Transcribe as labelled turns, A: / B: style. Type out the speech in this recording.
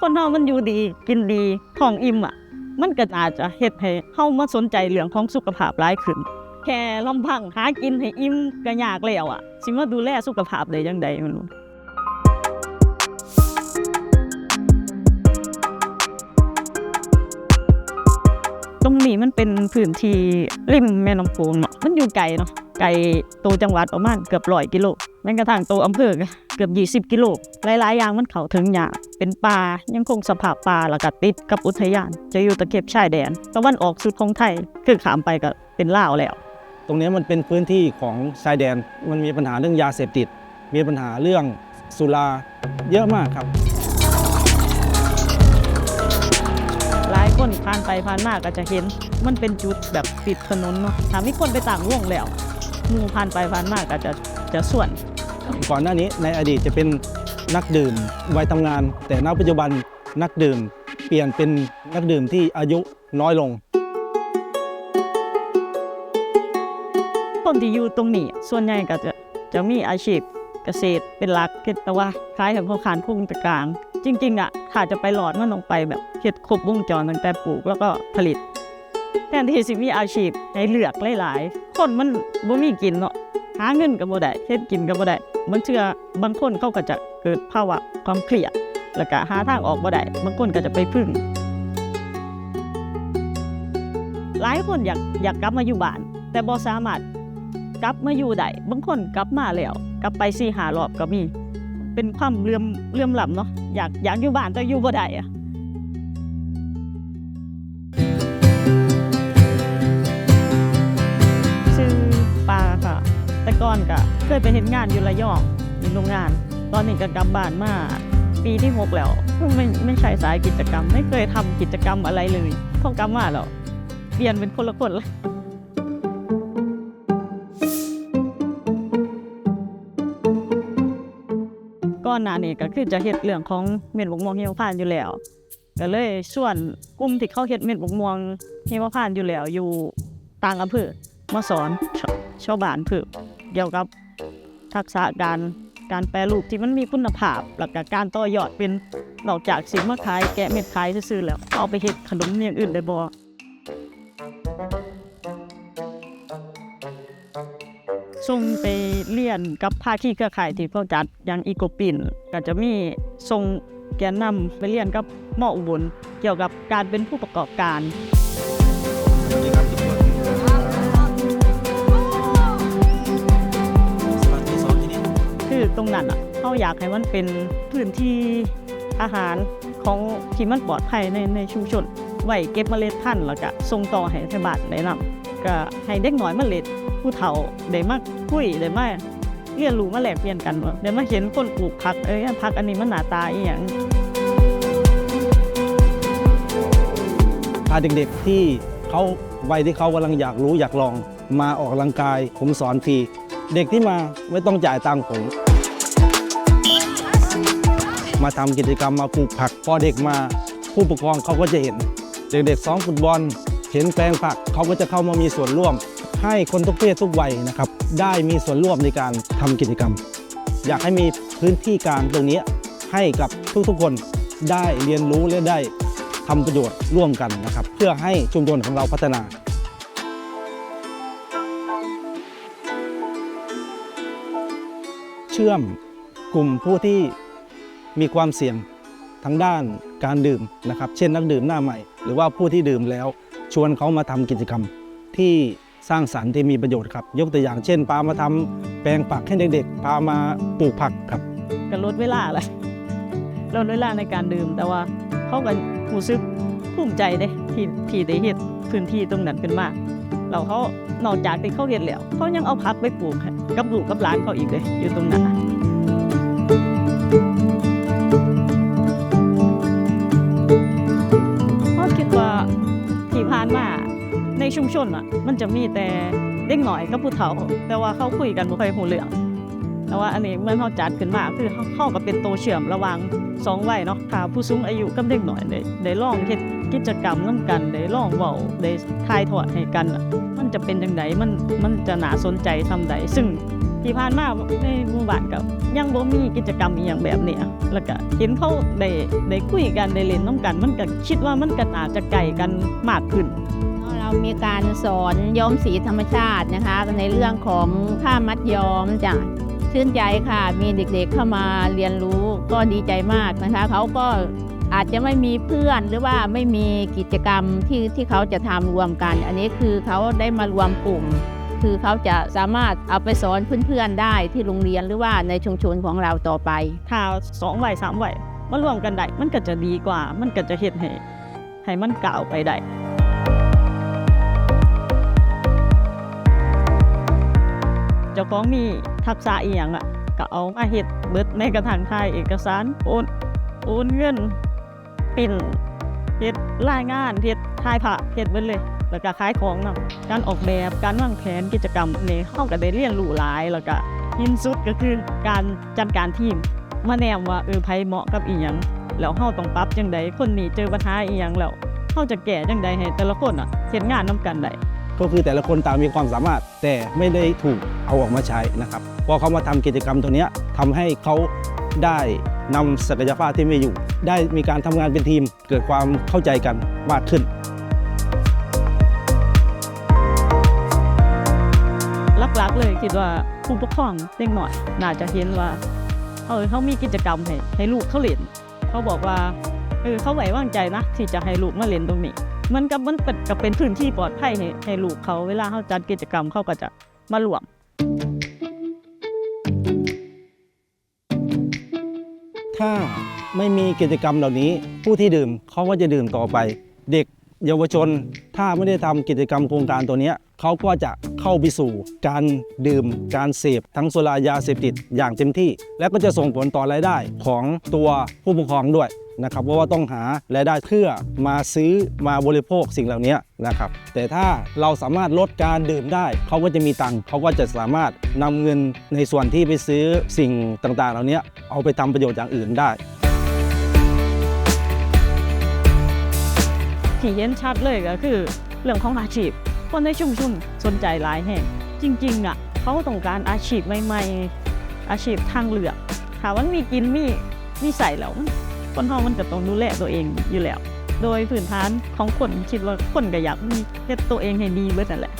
A: คนเฮามันอยู่ดีกินดีท้องอิ่มอะ มันก็อาจจะเฮ็ดให้เฮามาสนใจเรื่องของสุขภาพหลายขึ้น แค่ลำพังหากินให้อิ่มก็ยากแล้วอะสิมาดูแลสุขภาพได้จังใดมันรู้ตรงนี้มันเป็นพื้นที่ริมแม่น้ำโขงเนาะมันอยู่ไกลเนาะไกลตัวจังหวัดประมาณเกือบร้อยกิโล แม้กระทั่งตัวอำเภอก็เกือบ 20 กิโลหลายๆอย่างมันเข้าถึงยากเป็นป่ายังคงสภาพป่าแล้วก็ติดกับอุทยาน จะอยู่ตะเข็บชายแดนตะวันออกสุดของไทยคือขามไปก็เป็นลาวแล้ว
B: ตรงนี้มันเป็นพื้นที่ของชายแดนมันมีปัญหาเรื่องยาเสพติด มีปัญหาเรื่องสุราเยอะมากครับ
A: หลายคนผ่านไปผ่านมาก็จะเห็น มันเป็นจุดแบบปิดถนนเนาะถ้ามีคนไปต่างวงแล้วหมู่ผ่านไปผ่านมาก็จะจะส่วน
B: ก่อนหน้านี้ในอดีตจะเป็นนักดื่มวัยทำงาน แต่ณปัจจุบันนักดื่ม เปลี่ยนเป็นนักดื่มที่อายุน้อยลง
A: คนที่อยู่ตรงนี้ส่วนใหญ่ก็จะจะมีอาชีพเกษตรเป็นหลักเฮ็ดแต่ว่าขายให้พ่อค้าพุ่งตะกลาง จริงๆอะถ้าจะไปหลอดมันต้องไปแบบเฮ็ดครบวงจรตั้งแต่ปลูกแล้วก็ผลิตแทนที่สิมีอาชีพให้เลือกหลายๆ คนมันบ่มีกินเนาะหาเงินก็บ่ได้เฮ็ดกินก็บ่ได้ บางเชื่อบางคนเขาก็จะเกิดภาวะความเครียดแล้วก็หาทางออกบ่ได้บางคนก็จะไปพึ่ง หลายคนอยากอยากกลับมาอยู่บ้าน แต่บ่สามารถกลับมาอยู่ได้บางคนกลับมาแล้วกลับไปสี่หารอบก็มี เป็นความเลื่อมเลื่อมล้ำเนาะอยากอยากอยู่บ้านแต่อยู่บ่ได้อะ ก่อนก็เคยไปเห็นงานอยู่ระยองอยู่โรงงาน ตอนนี้ก็กลับบ้านมาปีที่หกแล้วไม่ไม่ใช่สายกิจกรรม ไม่เคยทำกิจกรรมอะไรเลยพอกลับมาแล้วเปลี่ยนเป็นคนละคนเลยก่อนหน้านี้ก็คือจะเฮ็ดเรื่องของเม็ดบกม่วงเหี่ยวผ่านอยู่แล้วก็เลยส่วนกลุ่มที่เขาเฮ็ดเม็ดบกม่วงเหี่ยวผ่านอยู่แล้วอยู่ต่างอำเภอมาสอนชชาวบ้านเพิ่ม กี่ยวกับทักษะการการแปรรูปที่มันมีคุณภาพแล้วก็การต่อยอดเป็นนอกจากสิมาขายแกะเม็ดขายซื่อๆแล้วเอาไปเฮ็ดขนมอย่างอื่นได้บ่ส่งไปเรียนกับภาคีเครือข่ายที่เขาจัดอย่างอีโกปินก็จะมีส่งแกนนำไปเรียนกับหมออุบลเกี่ยวกับการเป็นผู้ประกอบการ คือตรงนั้นอะเขาอยากให้มันเป็นพื้นที่อาหารของที่มันปลอดภัยในในชุมชนไว้เก็บเมล็ดพันธุ์แล้วก็ส่งต่อให้ชาวบ้านได้นำก็ให้เด็กน้อยมล็ดผู้เฒ่าได้มาคุยได้มาเรียนรู้มาแลกเปลี่ยนกันว่าได้มาเห็นคนปลูกผักเอ้ยผักอันนี้มันหน้าตาอีหยัง
B: พาเด็กๆที่เขาวัยที่เขากำลังอยากรู้อยากลองมาออกกำลังกายผมสอนฟรีเด็กที่มาไม่ต้องจ่ายตังค์ผม มาทำกิจกรรมมาปลูกผักพอเด็กมาผู้ปกครองเขาก็จะเห็น เด็กๆซ้อมฟุตบอล เห็นแปลงผักเขาก็จะเข้ามามีส่วนร่วม ให้คนทุกเพศทุกวัยนะครับได้มีส่วนร่วมในการทำกิจกรรม อยากให้มีพื้นที่กลางตรงนี้ให้กับทุกๆคนได้เรียนรู้และได้ทำประโยชน์ร่วมกันนะครับ เพื่อให้ชุมชนของเราพัฒนาเชื่อมกลุ่มผู้ที่ มีความเสี่ยงทั้งด้านการดื่มนะครับ เช่นนักดื่มหน้าใหม่ หรือว่าผู้ที่ดื่มแล้ว ชวนเขามาทำกิจกรรมที่สร้างสรรค์ที่มีประโยชน์ครับ ยกตัวอย่างเช่น พามาทำแปลงผักให้เด็กๆ พามาปลูกผักครับ
A: ก็ลดเวลาละลดเวลาในการดื่ม แต่ว่าเขาก็รู้สึกภูมิใจเด้ที่ที่ได้เฮ็ดพื้นที่ตรงนั้นขึ้นมาเราเขานอกจากที่เขาเฮ็ดแล้วเขายังเอาผักไปปลูกกับลูกกับหลานเขาอีกเลยอยู่ตรงนั้น น่ะเขาคิดว่าที่ผ่านมาในชุมชนอะ มันจะมีแต่เด็กหน่อยกับผู้เฒ่า แต่ว่าเขาคุยกันบ่ค่อยรู้เรื่องแต่ว่าอันนี้เมื่อเขาจัดขึ้นมาคือเขาเข้ากับเป็นโตเชื่อมระหว่างสองวัยเนาะถ้าผู้สูงอายุกับเด็กหน่อยได้ได้ลองเฮ็ดกิจกรรมนํกันได้ลองเว้าได้ทายทอดให้กันอะมันจะเป็นจังไดมันมันจะน่าสนใจทำใดซึ่ง ที่ผ่านมาในหมู่บ้านกับยังบ่มีกิจกรรมอีหยังแบบเนี้ยแล้วก็เห็นเขาได้ได้คุยกันได้เล่นน้ำกัน มันก็คิดว่ามันก็น่าจะไกลกันมากขึ้น
C: เรามีการสอนย้อมสีธรรมชาตินะคะ ในเรื่องของผ้ามัดย้อมจ้ะชื่นใจค่ะ มีเด็กๆเข้ามาเรียนรู้ก็ดีใจมากนะคะ เขาก็อาจจะไม่มีเพื่อนหรือว่าไม่มีกิจกรรมที่ที่เขาจะทำรวมกัน อันนี้คือเขาได้มารวมกลุ่ม คือเขาจะสามารถเอาไปสอนเพื่อนๆได้ที่โรงเรียนหรือว่าในชุมชนของเราต่อไป
A: ถ้าสองวัยสามวัยมารวมกันได้มันก็จะดีกว่า มันก็จะเฮ็ดให้ให้มันก้าวไปได้เจ้าของมีทักษะอีหยังอะก็เอามาเฮ็ดเบิดในกระถางไทยเอกสารโอนโอนเงินปิ่นเฮ็ดรายงานเฮ็ดทายผ่าเฮ็ดเบิดเลย แล้วก็ขายของนำการออกแบบการวางแผนกิจกรรมนี่เฮาก็ได้เรียนรู้หลายแล้วก็ยินสุดก็คือการจัดการทีมมาแนมว่าเออไผเหมาะกับอีหยังแล้วเฮาต้องปรับจังใดคนนี้เจอปัญหาอีหยังแล้วเฮาจะแก้จังใดให้แต่ละคนอะเฮ็ดงานนํกันได้
B: ก็คือแต่ละคนต่างมีความสามารถ แต่ไม่ได้ถูกเอาออกมาใช้นะครับพอเขามาทำกิจกรรมตัวเนี้ยทำให้เขาได้นำศักยภาพที่มีอยู่ ได้มีการทำงานเป็นทีม เกิดความเข้าใจกันมากขึ้น
A: เลยคิดว่าผู้ปกครองเด็กหน่อย น่าจะเห็นว่าเออเขามีกิจกรรมให้ให้ลูกเขาเล่นเขาบอกว่าเออเขาไว้วางใจนะที่จะให้ลูกมาเล่นตรงนี้ มันก็มันเป็นก็เป็นพื้นที่ปลอดภัยให้ให้ลูกเขาเวลาเขาจัดกิจกรรมเขาก็จะมารวม
B: ถ้าไม่มีกิจกรรมเหล่านี้ผู้ที่ดื่มเขาก็จะดื่มต่อไป เด็ก เยาวชน ถ้าไม่ได้ทำกิจกรรมโครงการตัวนี้เขาก็จะเข้าไปสู่การดื่มการเสพทั้งสุรายาเสพติดอย่างเต็มที่ และก็จะส่งผลต่อรายได้ของตัวผู้ปกครองด้วยนะครับเพราะว่าต้องหารายได้เพื่อมาซื้อมาบริโภคสิ่งเหล่านี้นะครับแต่ถ้าเราสามารถลดการดื่มได้ เขาก็จะมีตังค์เขาก็จะสามารถนำเงินในส่วนที่ไปซื้อสิ่งต่างๆ เหล่านี้เอาไปทำประโยชน์อย่างอื่นได้
A: ที่เห็นชัดเลยก็คือ เรื่องของอาชีพ คนในชุมชนสนใจหลายแห่งจริงๆอะเขาต้องการอาชีพใหม่ๆ อาชีพทางเลือกถามว่ามีกินมีมีใส่แล้วมันคนเฮามันก็ต้องดูแลตัวเองอยู่แล้ว โดยพื้นฐานของคนคิดว่าคนก็อยากมีเฮ็ดตัวเองให้ดีเบิดนั่นแหละ